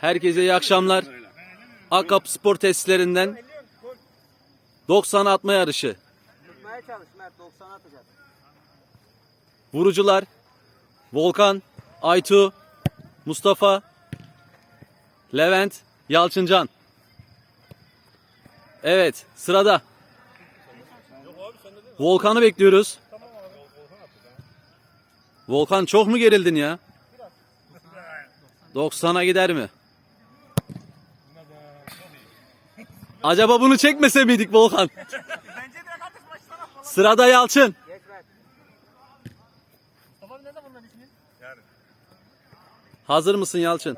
Herkese iyi akşamlar. Akap Spor testlerinden 90 atma yarışı. Tutmaya çalış Mert 90 atacak. Vurucular Volkan, Aytu, Mustafa, Levent, Yalçıncan. Evet sırada. Volkan'ı bekliyoruz. Volkan çok mu gerildin ya? 90'a gider mi? Acaba bunu çekmese miydik Volkan? Sırada Yalçın. Hazır mısın Yalçın?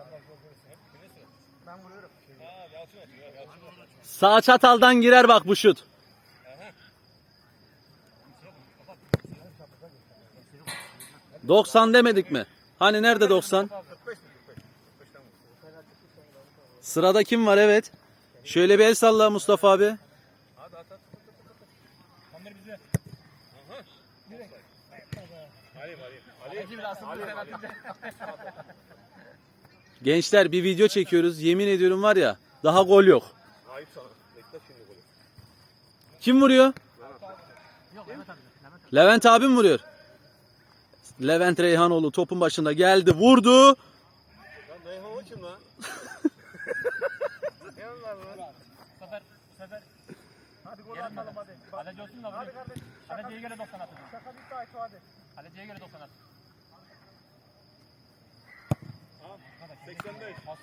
Sağ çataldan girer bak bu şut. ...90 demedik mi? Hani nerede 90? Sırada kim var evet? Şöyle bir el salla Mustafa abi. Gençler bir video çekiyoruz. Yemin ediyorum var ya daha gol yok. Kim vuruyor? Levent abim vuruyor. Levent Reyhanoğlu topun başında geldi vurdu. Hadi gol atalım hadi. Kaleci olsun da Hadi vurayım. kardeşim. Kaleciye göre 90 atın. Şaka bitti Aytu hadi. Kaleciye göre 90 atın. 85. Pas